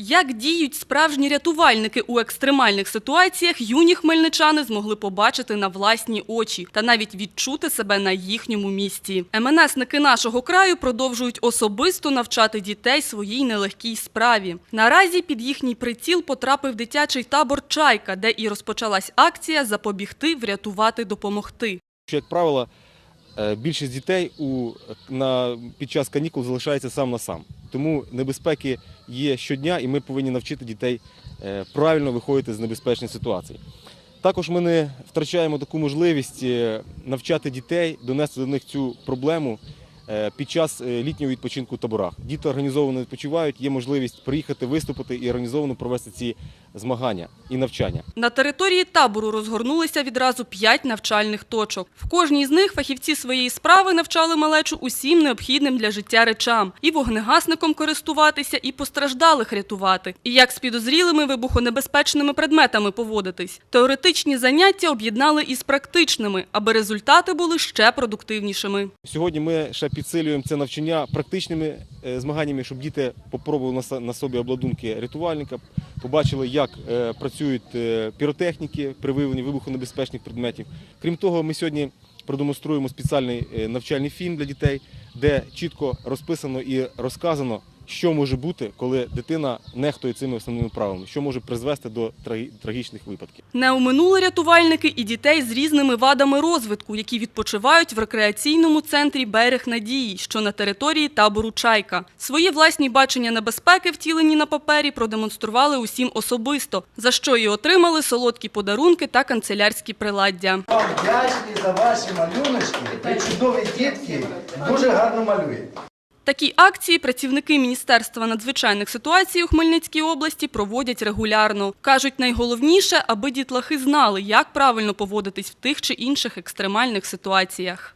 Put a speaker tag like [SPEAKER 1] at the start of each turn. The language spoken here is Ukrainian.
[SPEAKER 1] Як діють справжні рятувальники у екстремальних ситуаціях, юні хмельничани змогли побачити на власні очі та навіть відчути себе на їхньому місці. МНСники нашого краю продовжують особисто навчати дітей своїй нелегкій справі. Наразі під їхній приціл потрапив дитячий табор Чайка, де і розпочалась акція Запобігти, врятувати, допомогти.
[SPEAKER 2] Як правило, е, більшість дітей у, під час канікул залишається сам на сам. Тому небезпеки є щодня, і ми повинні навчити дітей е, правильно виходити з небезпечних ситуацій. Також ми не втрачаємо таку можливість е, навчати дітей, донести до них цю проблему під час е, літнього відпочинку в таборах. Діти організовано відпочивають, є можливість приїхати, виступити і організовано провести ці змагання і навчання.
[SPEAKER 1] На території табору розгорнулися відразу п'ять навчальних точок. В кожній з них фахівці своєї справи навчали малечу усім необхідним для життя речам – і вогнегасником користуватися, і постраждалих рятувати, і як з підозрілими вибухонебезпечними предметами поводитись. Теоретичні заняття об'єднали із практичними, аби результати були ще продуктивнішими.
[SPEAKER 2] Сьогодні ми ще підсилюємо це навчання практичними е, змаганнями, щоб діти попробували на собі обладунки рятувальника, побачили, як е, працюють е, піротехніки при виявленні вибухонебезпечних предметів. Крім того, ми сьогодні продемонструємо спеціальний навчальний фільм для дітей, де чітко розписано і розказано, що може бути, коли дитина нехтує цими основними правилами, що може призвести до трагі- трагічних випадків.
[SPEAKER 1] Не оминули рятувальники і дітей з різними вадами розвитку, які відпочивають в рекреаційному центрі «Берег Надії», що на території табору «Чайка». Свої власні бачення небезпеки, втілені на папері, продемонстрували усім особисто, за що і отримали солодкі подарунки та канцелярські приладдя.
[SPEAKER 3] Вам вдячні за ваші малюночки. Ви чудові дітки, дуже гарно малюєте.
[SPEAKER 1] Такі акції працівники Міністерства надзвичайних ситуацій у Хмельницькій області проводять регулярно. Кажуть, найголовніше, аби дітлахи знали, як правильно поводитись в тих чи інших екстремальних ситуаціях.